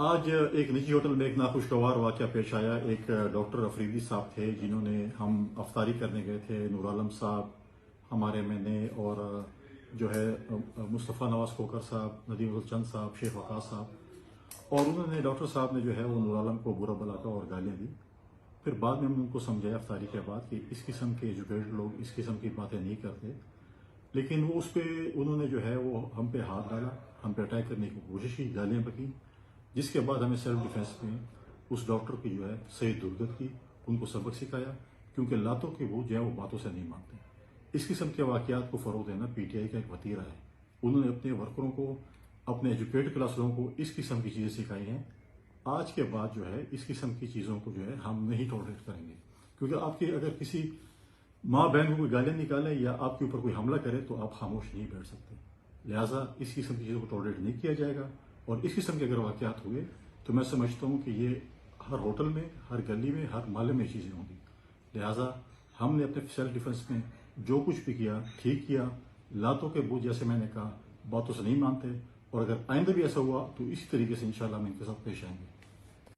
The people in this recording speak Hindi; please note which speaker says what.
Speaker 1: आज एक निजी होटल में एक नाखुशगवार वाक़ पेश आया। एक डॉक्टर अफरीदी साहब थे जिन्होंने हम अफ्तारी करने गए थे। नूर आलम साहब हमारे मैंने और जो है मुस्तफ़ा नवाज़ खोकर साहब नदीम चंद साहब, शेख वकास साहब और उन्होंने, डॉक्टर साहब ने जो है वो नूर आलम को बुरा भला और गालियाँ दी। फिर बाद में हमने उनको समझाया अफ्तारी के बाद कि इस किस्म के एजुकेटेड लोग इस किस्म की बातें नहीं करते। लेकिन वो उस पर उन्होंने जो है वो हम पे हाथ डाला, हम पे अटैक करने की कोशिश की, गालियाँ बकी जिसके बाद हमें सेल्फ डिफेंस में उस डॉक्टर की जो है सही दुर्गत की, उनको सबक सिखाया, क्योंकि लातों के वो जो है वो बातों से नहीं मानते इस किस्म के वाकयात को फ़रोग देना पीटीआई का एक वतीरा है। उन्होंने अपने वर्करों को, अपने एजुकेटेड क्लास लोगों को इस किस्म की चीज़ें सिखाई हैं। आज के बाद जो है, इस किस्म की चीज़ों को जो है हम नहीं टॉलरेट करेंगे। क्योंकि आपकी अगर किसी माँ बहन को कोई गालियाँ निकाले या आपके ऊपर कोई हमला करे तो आप खामोश नहीं बैठ सकते। लिहाजा इस किस्म की चीज़ों को टॉलरेट नहीं किया जाएगा। और इस किस्म के अगर वाकत हुए तो मैं समझता हूँ कि ये हर होटल में, हर गली में, हर माले में चीज़ें होंगी। लिहाजा हमने अपने सेल्फ डिफेंस में जो कुछ भी किया, ठीक किया, लातों के बूझ जैसे मैंने कहा, बातों से नहीं मानते, और अगर आइंदा भी ऐसा हुआ तो इसी तरीके से इंशाल्लाह हम इनके साथ पेश आएँगे।